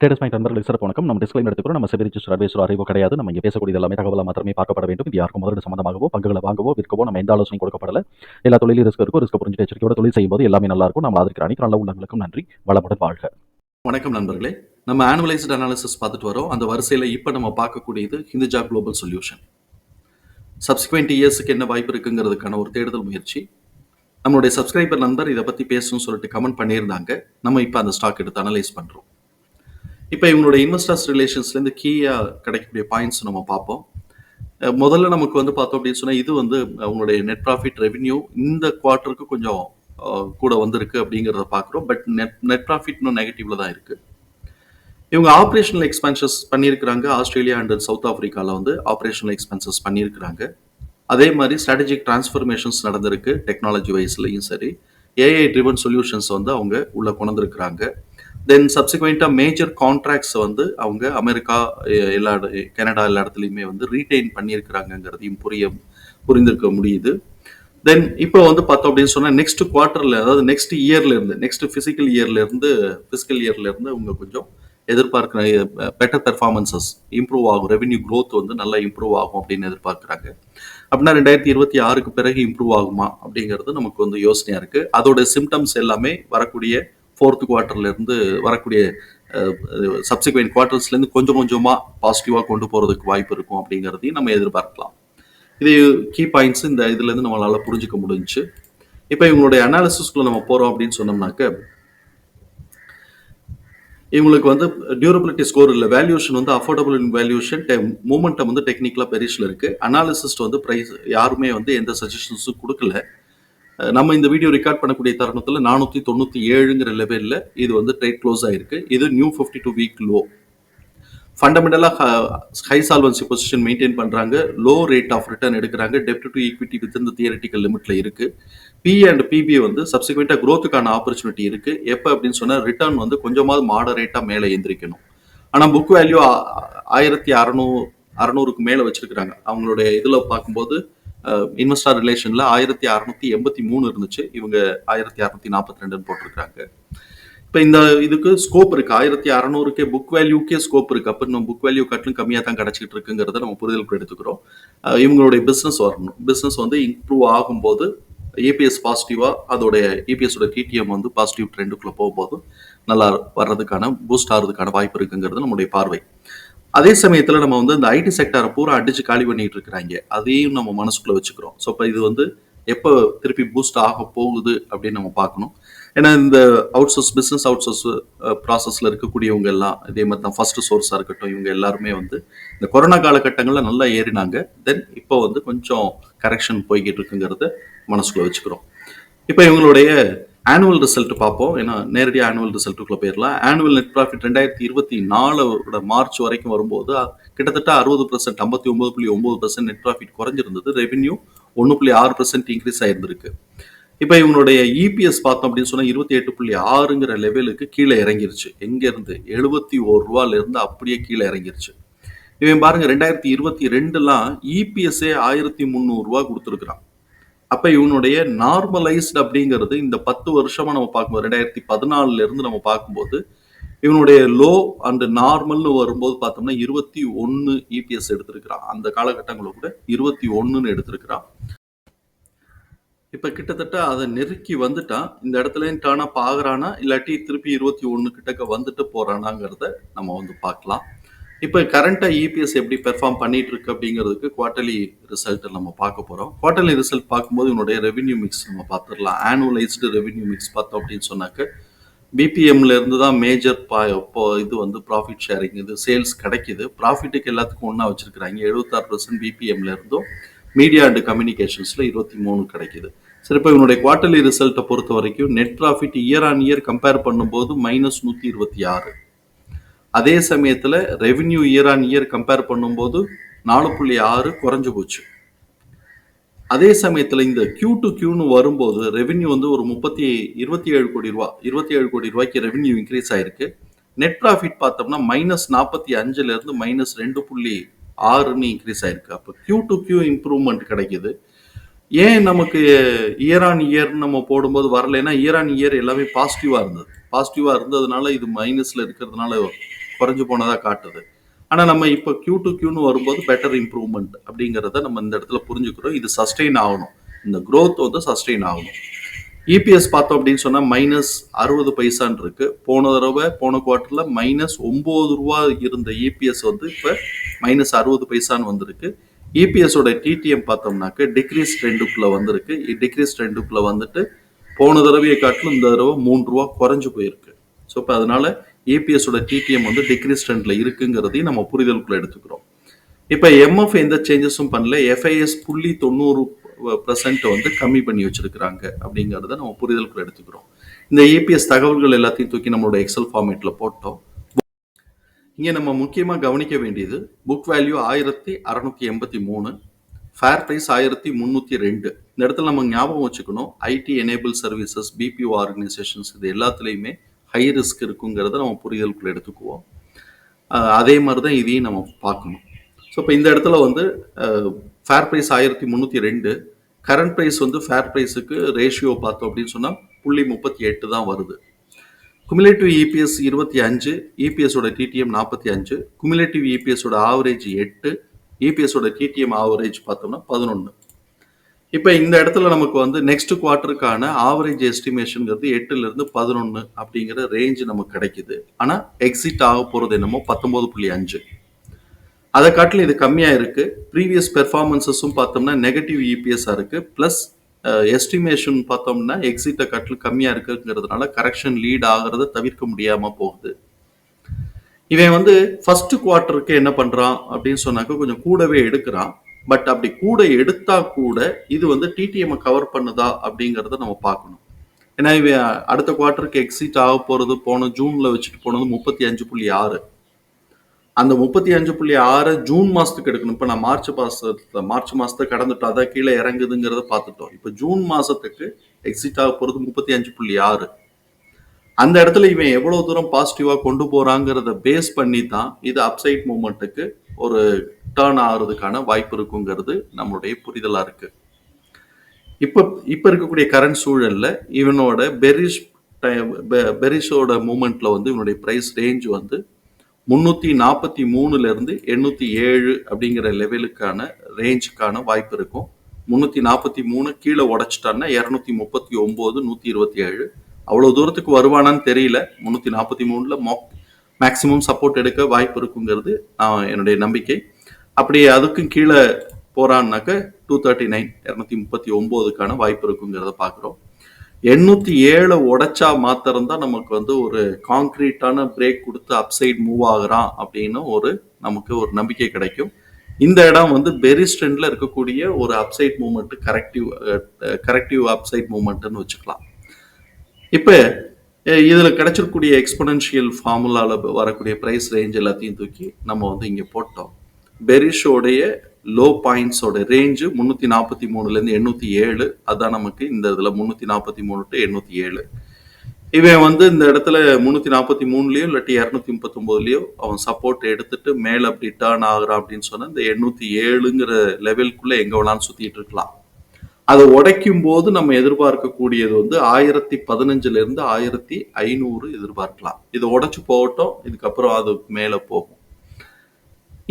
Traders point நண்பர்களுக்கு சிறப்பு வணக்கம். நம்ம டிஸ்கிளைம் எடுத்துக்கிறோம் நம்ம செபி ரிஜிஸ்டர் அட்வைசர் அறிவோ கிடையாது. நம்ம இங்கே பேசக்கூடிய எல்லாமே தகவலாக மாத்திரமே பார்க்கப்பட வேண்டும். இது யாருக்கும் முதலீடு சம்பந்தமாகவோ பங்குகளை வாங்கவோ விற்கவோ நம்ம எந்த ஆலோசனை கொடுக்கப்படல. எல்லா தொழிலும் ரிஸ்க் இருக்கும் ரிஸ்க் புரிஞ்சு எச்சரிக்கையோட தொழில் செய்யும்போது எல்லாமே நல்லா இருக்கும். நம்ம ஆதரிக்கிற அனைத்து நல்ல உள்ளங்களுக்கும் நன்றி. வளமுடன் வாழ்க. வணக்கம் நண்பர்களே. நம்ம ஆனுவலைஸ்டு அனாலிசிஸ் பார்த்துட்டு வரோம். அந்த வரிசையில் இப்போ நம்ம பார்க்கக்கூடியது ஹிந்துஜா குளோபல் சொல்யூஷன் சப்சிக்வெண்ட் இயர்ஸுக்கு என்ன வாய்ப்பு இருக்குங்கிறதுக்கான ஒரு தேடுதல் முயற்சி. நம்மளுடைய சப்ஸ்கிரைபர் நண்பர் இதை பற்றி பேசணும்னு சொல்லிட்டு கமெண்ட் பண்ணியிருந்தாங்க. நம்ம இப்போ அந்த ஸ்டாக் எடுத்து அனலைஸ் பண்ணுறோம் இப்போ இவங்களுடைய இன்வெஸ்டர்ஸ் ரிலேஷன்ஸ்லேருந்து கீயாக கிடைக்கக்கூடிய பாயிண்ட்ஸ் நம்ம பார்ப்போம். முதல்ல நமக்கு வந்து பார்த்தோம் அப்படின்னு சொன்னால் இது வந்து அவங்களுடைய நெட் ப்ராஃபிட் ரெவென்யூ இந்த குவார்ட்டருக்கு கொஞ்சம் கூட வந்திருக்கு அப்படிங்கிறத பார்க்குறோம். பட் நெட் நெட் ப்ராஃபிட் இன்னும் நெகட்டிவ்ல தான் இருக்குது இவங்க ஆப்ரேஷனல் எக்ஸ்பென்சஸ் பண்ணியிருக்கிறாங்க. ஆஸ்திரேலியா அண்ட் சவுத் ஆஃப்ரிக்காவில் வந்து ஆப்ரேஷனல் எக்ஸ்பென்சஸ் பண்ணியிருக்கிறாங்க. அதே மாதிரி ஸ்ட்ராட்டஜிக் டிரான்ஸ்ஃபர்மேஷன்ஸ் நடந்திருக்கு டெக்னாலஜி வைஸ்லையும் சரி. ஏஐ ட்ரிவன் சொல்யூஷன்ஸ் வந்து அவங்க உள்ளே கொண்டிருக்கிறாங்க தென் சப்சிக்வெண்ட்டாக மேஜர் கான்ட்ராக்ட்ஸ் வந்து அவங்க அமெரிக்கா எல்லா கனடா எல்லா இடத்துலையுமே வந்து ரீட்டைன் பண்ணியிருக்கிறாங்கங்கிறதையும் புரிய புரிந்திருக்க முடியுது. தென் இப்போ வந்து பார்த்தோம் அப்படின்னு சொன்னால் நெக்ஸ்ட் குவார்ட்டரில் அதாவது நெக்ஸ்ட் இயர்லேருந்து நெக்ஸ்ட் ஃபிசிக்கல் இயர்லேருந்து ஃபிசிக்கல் இயர்லேருந்து அவங்க கொஞ்சம் எதிர்பார்க்குற பெட்டர் பெர்ஃபார்மன்சஸ் இம்ப்ரூவ் ஆகும். ரெவென்யூ க்ரோத் வந்து நல்லா இம்ப்ரூவ் ஆகும் அப்படின்னு எதிர்பார்க்குறாங்க. அப்படின்னா ரெண்டாயிரத்தி இருபத்தி ஆறுக்கு பிறகு இம்ப்ரூவ் ஆகுமா அப்படிங்கிறது நமக்கு வந்து யோசனையாக இருக்குது அதோட சிம்டம்ஸ் எல்லாமே வரக்கூடிய ஃபோர்த் குவார்ட்டர்லேருந்து வரக்கூடிய சப்சிக்வெண்ட் குவார்டர்ஸ்லேருந்து கொஞ்சம் கொஞ்சமாக பாசிட்டிவாக கொண்டு போகிறதுக்கு வாய்ப்பு இருக்கும் அப்படிங்கிறதையும் நம்ம எதிர்பார்க்கலாம். இது கீ பாயிண்ட்ஸ் இந்த இதுலேருந்து நம்மளால் புரிஞ்சிக்க புரிஞ்சுக்க இப்போ இவங்களுடைய அனாலிசிஸ்க்குள்ளே நம்ம போகிறோம் அப்படின்னு சொன்னோம்னாக்க இவங்களுக்கு வந்து டியூரபிலிட்டி ஸ்கோர் இல்லை வேல்யூஷன் வந்து அஃபோர்டபுள் இன் வேல்யூஷன் மூமெண்டம் வந்து டெக்னிக்கலாக பெரிஷில் இருக்குது அனாலிசிஸ்ட் வந்து ப்ரைஸ் யாருமே வந்து எந்த சஜஷன்ஸும் கொடுக்கல. நம்ம இந்த வீடியோ ரெக்கார்ட் பண்ணக்கூடிய தருணத்தில் நானூற்றி தொண்ணூற்றி ஏழுங்கிற லெவலில் இது வந்து ட்ரேட் க்ளோஸ் ஆயிருக்கு. இது new fifty two week low ஃபண்டமெண்டலாக high solvency position maintain பண்ணுறாங்க லோ ரேட் ஆஃப் ரிட்டர்ன் எடுக்கிறாங்க. டெப்ட் டு ஈக்விட்டி வித் இந்த தியரட்டிக்கல் லிமிட்டில் இருக்குது பி அண்ட் பிபி வந்து சப்சிக்வெண்ட்டாக க்ரோத்துக்கான ஆப்பர்ச்சுனிட்டி இருக்குது எப்போ அப்படின்னு சொன்னால் ரிட்டர்ன் வந்து கொஞ்சமாவது மாடரேட்டாக மேலே எந்திரிக்கணும். ஆனால் புக் வேல்யூ ஆயிரத்தி அறநூறு அறநூறுக்கு மேலே வச்சிருக்கிறாங்க. அவங்களுடைய இதில் பார்க்கும்போது இன்வெஸ்டார் ரிலேஷனில் ஆயிரத்தி அறுநூத்தி எண்பத்தி மூணு இருந்துச்சு. இவங்க ஆயிரத்தி அறுநூத்தி நாற்பத்தி ரெண்டுன்னு போட்டிருக்காங்க இப்போ இந்த இதுக்கு ஸ்கோப் இருக்கு. ஆயிரத்தி அறநூறுக்கே புக் வேல்யூக்கே ஸ்கோப் இருக்கு. அப்போ நம்ம புக் வேல்யூ கட்டிலும் கம்மியாக தான் கிடைச்சிட்டு இருக்குங்கிறத நம்ம புரிதலுக்கு எடுத்துக்கிறோம். இவங்களுடைய பிஸ்னஸ் வரணும். பிஸ்னஸ் வந்து இம்ப்ரூவ் ஆகும்போது ஏபிஎஸ் பாசிட்டிவா அதோடைய ஏபிஎஸோட டிடிஎம் வந்து பாசிட்டிவ் ட்ரெண்டுக்குள்ள போகும்போது நல்லா வர்றதுக்கான பூஸ்ட் ஆகிறதுக்கான வாய்ப்பு இருக்குங்கிறது நம்முடைய பார்வை. அதே சமயத்தில் நம்ம வந்து இந்த ஐடி செக்டாரை பூரா அடிச்சு காலி பண்ணிட்டு இருக்கிறாங்க. அதையும் நம்ம மனசுக்குள்ள வச்சுக்கிறோம். ஸோ இப்போ இது வந்து எப்போ திருப்பி பூஸ்ட் ஆக போகுது அப்படின்னு நம்ம பார்க்கணும். ஏன்னா இந்த outsource business outsource ப்ராசஸில் இருக்கக்கூடியவங்க எல்லாம் இதே மாதிரி தான் ஃபர்ஸ்ட் சோர்ஸாக இருக்கட்டும் இவங்க எல்லாருமே வந்து இந்த கொரோனா காலகட்டங்களில் நல்லா ஏறினாங்க. தென் இப்போ வந்து கொஞ்சம் கரெக்ஷன் போய்கிட்டு இருக்குங்கிறத மனசுக்குள்ள வச்சுக்கிறோம். இப்போ இவங்களுடைய ஆனுவல் ரிசல்ட் பார்ப்போம். ஏன்னா நேரடியாக ஆனுவல் ரிசல்ட்டுக்குள்ள போயிடலாம் ஆனுவல் நெட் ப்ராஃபிட் ரெண்டாயிரத்தி இருபத்தி நாலோட மார்ச் வரைக்கும் வரும்போது கிட்டத்தட்ட அறுபது பர்சன்ட் ஐம்பத்தி ஒன்பது புள்ளி ஒன்பது பர்சன்ட் நெட் ப்ராஃபிட் குறைஞ்சிருந்தது. ரெவென்யூ ஒன்று புள்ளி ஆறு பர்சன்ட் இன்க்ரீஸ் ஆயிருந்திருக்கு. இப்போ இவங்களுடைய இபிஎஸ் பார்த்தோம் அப்படின்னு சொன்னால் இருபத்தி எட்டு புள்ளி ஆறுங்கிற லெவலுக்கு கீழே இறங்கிருச்சு. எங்கேருந்து? எழுபத்தி ஒரு ரூபாலேருந்து அப்படியே கீழே இறங்கிருச்சு. இவன் பாருங்க ரெண்டாயிரத்தி இருபத்தி ரெண்டுலாம் இபிஎஸ்ஏ ஆயிரத்தி முந்நூறுரூவா கொடுத்துருக்குறான். அப்ப இவனுடைய நார்மலைஸ்டு அப்படிங்கிறது இந்த பத்து வருஷமா நம்ம பார்க்கும்போது ரெண்டாயிரத்தி பதினாலுல இருந்து நம்ம பார்க்கும்போது இவனுடைய லோ அண்ட் நார்மல்னு வரும்போது பார்த்தோம்னா இருபத்தி ஒன்னு இபிஎஸ் எடுத்திருக்கிறான். அந்த காலகட்டங்களில் கூட இருபத்தி ஒன்னுன்னு எடுத்திருக்கிறான். இப்ப கிட்டத்தட்ட அதை நெருக்கி வந்துட்டான். இந்த இடத்துல டேர்ன் அப் இல்லாட்டி திருப்பி இருபத்தி ஒன்னு கிட்டக்க வந்துட்டு போறானாங்கிறத நம்ம வந்து பார்க்கலாம். இப்போ கரண்ட்டாக இபிஎஸ் எப்படி பெர்ஃபார்ம் பண்ணிட்டு இருக்கு அப்படிங்கிறதுக்கு குவார்ட்டர்லி ரிசல்ட் நம்ம பார்க்க போகிறோம் குவார்ட்டர்லி ரிசல்ட் பார்க்கும்போது என்னுடைய ரெவென்யூ மிக்ஸ் நம்ம பார்த்துடலாம். ஆனுவலைஸ்டு ரெவென்யூ மிக்ஸ் பார்த்தோம் அப்படின்னு சொன்னாக்க பிபிஎம்ல இருந்து தான் மேஜர் பா இப்போ இது வந்து ப்ராஃபிட் ஷேரிங் இது சேல்ஸ் கிடைக்குது. ப்ராஃபிட்டுக்கு எல்லாத்துக்கும் ஒன்றா வச்சிருக்கிறாங்க. எழுபத்தாறு பர்சன்ட் பிபிஎம்ல இருந்தும் மீடியா அண்ட் கம்யூனிகேஷன்ஸில் இருபத்தி மூணு கிடைக்குது. சரி இப்போ இவனுடைய குவார்ட்டர்லி ரிசல்ட்டை பொறுத்த வரைக்கும் net profit year on year compare பண்ணும்போது மைனஸ் நூற்றி இருபத்தி ஆறு. அதே சமயத்தில் revenue year on year compare பண்ணும்போது நாலு புள்ளி ஆறு குறைஞ்சு போச்சு. அதே சமயத்தில் இந்த கியூ டு கியூன்னு வரும்போது ரெவென்யூ வந்து ஒரு முப்பத்தி இருபத்தி ஏழு கோடி ரூபா இருபத்தி ஏழு கோடி ரூபாய்க்கு ரெவென்யூ இன்க்ரீஸ் ஆயிருக்கு. நெட் ப்ராஃபிட் பார்த்தோம்னா மைனஸ் நாற்பத்தி அஞ்சுலேருந்து மைனஸ் ரெண்டு புள்ளி ஆறுன்னு இன்க்ரீஸ் ஆயிருக்கு. அப்போ கியூ டு கியூ இம்ப்ரூவ்மெண்ட் கிடைக்குது. ஏன் நமக்கு இயர் ஆன் இயர் நம்ம போடும்போது வரலைன்னா இயர் ஆன் இயர் எல்லாமே பாசிட்டிவாக இருந்தது. பாசிட்டிவாக இருந்ததுனால இது மைனஸில் இருக்கிறதுனால குறைஞ்சு போனதா காட்டுது. ஆனா நம்ம இப்போ கியூ டு கியூன்னு வரும்போது பெட்டர் இம்ப்ரூவ்மெண்ட் அப்படிங்கிறத நம்ம இந்த இடத்துல புரிஞ்சுக்கிறோம். இது சஸ்டெயின் ஆகணும். இந்த க்ரோத் வந்து சஸ்டெயின் ஆகணும். இபிஎஸ் பார்த்தோம் அப்படின்னு சொன்னா மைனஸ் அறுபது பைசான் இருக்கு. போன தடவை போன குவார்ட்டரில் மைனஸ் ஒன்பது ரூபா இருந்த இபிஎஸ் வந்து இப்ப மைனஸ் அறுபது பைசான்னு வந்திருக்கு. இபிஎஸோட டிடிஎம் பார்த்தோம்னாக்க டிக்ரீஸ் ட்ரெண்டுக்குள்ள வந்திருக்கு. டிக்ரீஸ் ட்ரெண்டுக்குள்ள வந்துட்டு போன தடவையை காட்டிலும் இந்த தடவை மூணு ரூபா குறைஞ்சு போயிருக்கு. ஸோ இப்போ அதனால ஏபிஎஸோட டிடிஎம் வந்து டிக்ரீஸ் ட்ரெண்டில் இருக்குங்கிறதையும் நம்ம புரிதலுக்குள்ள எடுத்துக்கிறோம். இப்போ எம்எஃப் எந்த சேஞ்சஸும் பண்ணல. எஃப்ஐஎஸ் புள்ளி தொண்ணூறு பர்சன்ட் வந்து கம்மி பண்ணி வச்சிருக்கிறாங்க அப்படிங்கிறத நம்ம புரிதலுக்குள்ள எடுத்துக்கிறோம். இந்த ஏபிஎஸ் தகவல்கள் எல்லாத்தையும் தூக்கி நம்மளோட எக்ஸல் ஃபார்மேட்ல போட்டோம். இங்கே நம்ம முக்கியமாக கவனிக்க வேண்டியது புக் வேல்யூ ஆயிரத்தி அறநூற்றி எண்பத்தி மூணு ஃபேர் ப்ரைஸ் ஆயிரத்தி முந்நூற்றி ரெண்டு. இந்த இடத்துல நம்ம ஞாபகம் வச்சுக்கணும் IT enable services BPO organisations இது எல்லாத்துலேயுமே ஹை ரிஸ்க் இருக்குங்கிறத நம்ம புரிதலுக்குள்ள எடுத்துக்குவோம். அதே மாதிரி தான் இதையும் நம்ம பார்க்கணும். ஸோ இப்போ இந்த இடத்துல வந்து ஃபேர் ப்ரைஸ் ஆயிரத்தி முந்நூற்றி ரெண்டு கரண்ட் ப்ரைஸ் வந்து ஃபேர் ப்ரைஸுக்கு ரேஷியோ பார்த்தோம் அப்படின்னு சொன்னால் புள்ளி முப்பத்தி எட்டு தான் வருது. குமுலேட்டிவ் இபிஎஸ் இருபத்தி அஞ்சு இபிஎஸோட டிடிஎம் நாற்பத்தி அஞ்சு குமுலேட்டிவ் இபிஎஸோட ஆவரேஜ் எட்டு இபிஎஸோட டிடிஎம் ஆவரேஜ் பார்த்தோம்னா பதினொன்று இப்போ இந்த இடத்துல நமக்கு வந்து நெக்ஸ்ட் குவார்ட்டருக்கான ஆவரேஜ் எஸ்டிமேஷனுங்கிறது எட்டுலேருந்து பதினொன்று அப்படிங்கிற ரேஞ்ச் நமக்கு கிடைக்குது. ஆனால் எக்ஸிட் ஆக போகிறது என்னமோ பத்தொம்போது புள்ளி அஞ்சு. அதை காட்டிலும் இது கம்மியாக இருக்குது ப்ரீவியஸ் பெர்ஃபார்மன்ஸஸும் பார்த்தோம்னா நெகட்டிவ் இபிஎஸ்ஸாக இருக்குது ப்ளஸ் எஸ்டிமேஷன் பார்த்தோம்னா எக்ஸிட்டை காட்டிலும் கம்மியாக இருக்குங்கிறதுனால கரெக்ஷன் லீட் ஆகிறத தவிர்க்க முடியாமல் போகுது. இவன் வந்து ஃபர்ஸ்ட் குவார்ட்டருக்கு என்ன பண்ணுறான் அப்படின்னு சொன்னாக்க கொஞ்சம் கூடவே எடுக்கிறான். பட் அப்படி கூட எடுத்தா கூட இது வந்து டிடிஎம் கவர் பண்ணுதா அப்படிங்கறத நம்ம பார்க்கணும். ஏன்னா இவன் அடுத்த குவார்ட்டருக்கு எக்ஸிட் ஆக போறது போன ஜூன்ல வச்சுட்டு போனது முப்பத்தி அஞ்சு புள்ளி ஆறு. அந்த முப்பத்தி அஞ்சு புள்ளி ஆறு ஜூன் மாசத்துக்கு எடுக்கணும். இப்போ நான் மார்ச் மாசத்துல மார்ச் மாசத்தை கடந்துட்டோம் அதான் கீழே இறங்குதுங்கிறத பார்த்துட்டோம். இப்போ ஜூன் மாசத்துக்கு எக்ஸிட் ஆக போறது முப்பத்தி அஞ்சு புள்ளி ஆறு. அந்த இடத்துல இவன் எவ்வளவு தூரம் பாசிட்டிவா கொண்டு போறாங்கிறத பேஸ் பண்ணி தான் இது அப்சைட் மூமெண்ட்டுக்கு ஒரு டேர்ன் ஆகிறதுக்கான வாய்ப்பு இருக்குங்கிறது நம்மளுடைய புரிதலாக இருக்குது இப்போ இப்போ இருக்கக்கூடிய கரண்ட் சூழலில் இவனோட பெரிஷ் பெரிஷோட மூமெண்ட்டில் வந்து இவனுடைய ப்ரைஸ் ரேஞ்ச் வந்து முந்நூற்றி நாற்பத்தி மூணுலேருந்து எண்ணூற்றி ஏழு அப்படிங்கிற லெவலுக்கான ரேஞ்சுக்கான வாய்ப்பு இருக்கும். முந்நூற்றி நாற்பத்தி மூணு கீழே உடைச்சிட்டான்னா இரநூத்தி முப்பத்தி ஒம்பது நூற்றி இருபத்தி ஏழு. அவ்வளோ தூரத்துக்கு வருவானான்னு தெரியல. முந்நூற்றி நாற்பத்தி மூணுல மேக்சிமம் சப்போர்ட் எடுக்க வாய்ப்பு இருக்குங்கிறது நான் என்னுடைய நம்பிக்கை. அப்படி அதுக்கும் கீழே போறான்னாக்க டூ தேர்ட்டி நைன் இரநூத்தி முப்பத்தி ஒன்பதுக்கான வாய்ப்பு இருக்குங்கிறத பார்க்குறோம் எண்ணூத்தி ஏழை உடைச்சா மாத்திரம் தான் நமக்கு வந்து ஒரு காங்கிரீட்டான பிரேக் கொடுத்து அப்சைட் மூவ் ஆகுறான் அப்படின்னு ஒரு நமக்கு ஒரு நம்பிக்கை கிடைக்கும். இந்த இடம் வந்து பெரி ஸ்ட்ரெண்ட்ல இருக்கக்கூடிய ஒரு upside moment corrective corrective upside மூமெண்ட்னு வச்சுக்கலாம். இப்போ இதுல கிடைச்சிருக்கூடிய எக்ஸ்பொனன்ஷியல் ஃபார்முலால வரக்கூடிய பிரைஸ் ரேஞ்ச் எல்லாத்தையும் தூக்கி நம்ம வந்து இங்க போட்டோம். பெரிஷோடைய லோ பாயிண்ட்ஸோட ரேஞ்சு முந்நூற்றி நாற்பத்தி மூணுலேருந்து எண்ணூற்றி ஏழு அதான் நமக்கு இந்த இதில் முந்நூற்றி நாற்பத்தி மூணு டு எண்ணூற்றி ஏழு இவன் வந்து இந்த இடத்துல முந்நூற்றி நாற்பத்தி மூணுலேயோ இல்லாட்டி இரநூத்தி முப்பத்தொம்போதுலேயோ அவன் சப்போர்ட் எடுத்துட்டு மேலே அப்படி டேர்ன் ஆகுறான் அப்படின்னு சொன்னால் இந்த எண்ணூற்றி ஏழுங்கிற லெவலுக்குள்ளே எங்கே வேணாலும் சுற்றிட்டு இருக்கலாம். அதை உடைக்கும் போது நம்ம எதிர்பார்க்கக்கூடியது வந்து ஆயிரத்தி பதினஞ்சுலேருந்து ஆயிரத்தி ஐநூறு எதிர்பார்க்கலாம். இதை உடைச்சி போகட்டும் இதுக்கப்புறம் அது மேலே போகும்.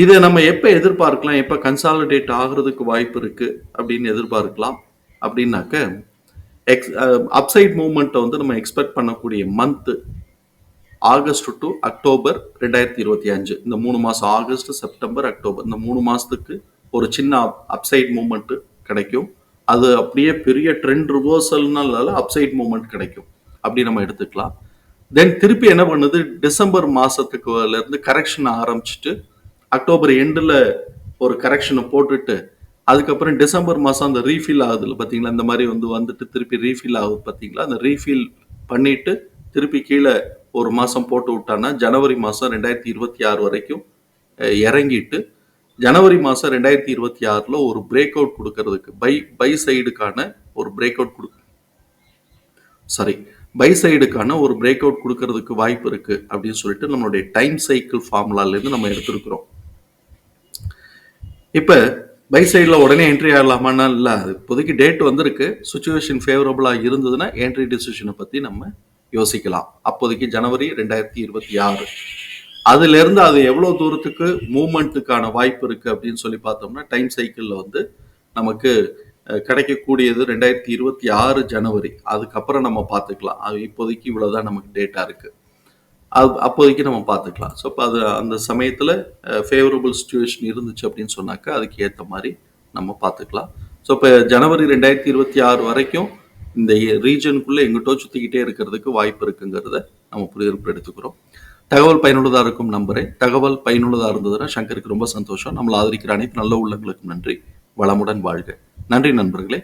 இதை நம்ம எப்போ எதிர்பார்க்கலாம்? எப்போ கன்சாலிடேட் ஆகிறதுக்கு வாய்ப்பு இருக்குது அப்படின்னு எதிர்பார்க்கலாம். அப்படின்னாக்க எக்ஸ் அப்சைட் மூமெண்ட்டை வந்து நம்ம எக்ஸ்பெக்ட் பண்ணக்கூடிய மந்த்து ஆகஸ்ட் டு அக்டோபர் ரெண்டாயிரத்தி இருபத்தி அஞ்சு. இந்த மூணு மாதம் ஆகஸ்ட் செப்டம்பர் அக்டோபர். இந்த மூணு மாதத்துக்கு ஒரு சின்ன அப்சைட் மூமெண்ட்டு கிடைக்கும். அது அப்படியே பெரிய ட்ரெண்ட் ரிவர்சல்னால அப்சைட் மூமெண்ட் கிடைக்கும். அப்படி நம்ம எடுத்துக்கலாம். தென் திருப்பி என்ன பண்ணுது? டிசம்பர் மாதத்துக்குலேருந்து கரெக்ஷன் ஆரம்பிச்சுட்டு அக்டோபர் எண்டில் ஒரு கரெக்ஷனை போட்டுட்டு அதுக்கப்புறம் டிசம்பர் மாதம் அந்த ரீஃபில் ஆகுதுல பார்த்தீங்களா இந்த மாதிரி வந்து வந்துட்டு திருப்பி ரீஃபில் ஆகுது பார்த்தீங்களா அந்த ரீஃபில் பண்ணிட்டு திருப்பி கீழே ஒரு மாதம் போட்டு விட்டான்னா ஜனவரி மாதம் ரெண்டாயிரத்தி இருபத்தி ஆறு வரைக்கும் இறங்கிட்டு ஜனவரி மாதம் ரெண்டாயிரத்தி இருபத்தி ஆறில் ஒரு பிரேக் அவுட் கொடுக்கறதுக்கு பை பை சைடுக்கான ஒரு பிரேக் அவுட் கொடுக்க சாரி பை சைடுக்கான ஒரு பிரேக் அவுட் கொடுக்கறதுக்கு வாய்ப்பு இருக்குது அப்படின்னு சொல்லிட்டு நம்மளுடைய டைம் சைக்கிள் ஃபார்முலாலேருந்து நம்ம எடுத்திருக்கிறோம். இப்போ பை சைடில் உடனே என்ட்ரி ஆகலாமான்னா இல்லை அது இப்போதைக்கு டேட் வந்திருக்கு. சுச்சுவேஷன் ஃபேவரபுளாக இருந்ததுன்னா என்ட்ரி டிசிஷனை பற்றி நம்ம யோசிக்கலாம். அப்போதைக்கு ஜனவரி ரெண்டாயிரத்தி இருபத்தி ஆறு. அதுலேருந்து அது எவ்வளோ தூரத்துக்கு மூவ்மெண்ட்டுக்கான வாய்ப்பு இருக்குது அப்படின்னு சொல்லி பார்த்தோம்னா டைம் சைக்கிளில் வந்து நமக்கு கிடைக்கக்கூடியது ரெண்டாயிரத்தி இருபத்தி ஆறு ஜனவரி. அதுக்கப்புறம் நம்ம பார்த்துக்கலாம். அது இப்போதைக்கு இவ்வளோதான் நமக்கு டேட்டா இருக்குது அது அப்போதைக்கு நம்ம பார்த்துக்கலாம். ஸோ இப்போ அது அந்த சமயத்தில் ஃபேவரபுள் சுச்சுவேஷன் இருந்துச்சு அப்படின்னு சொன்னாக்கா அதுக்கு ஏற்ற மாதிரி நம்ம பார்த்துக்கலாம். ஸோ இப்போ ஜனவரி ரெண்டாயிரத்தி இருபத்தி ஆறு வரைக்கும் இந்த ரீஜனுக்குள்ளே எங்கிட்டோ சுற்றிக்கிட்டே இருக்கிறதுக்கு வாய்ப்பு இருக்குங்கிறத நம்ம புரிதல் எடுத்துக்கிறோம். தகவல் பயனுள்ளதாக இருக்கும் நம்பரே தகவல் பயனுள்ளதாக இருந்ததுன்னா சங்கருக்கு ரொம்ப சந்தோஷம். நம்மளை ஆதரிக்கிற அனைத்து நல்ல உள்ளங்களுக்கும் நன்றி. வளமுடன் வாழ்க. நன்றி நண்பர்களே.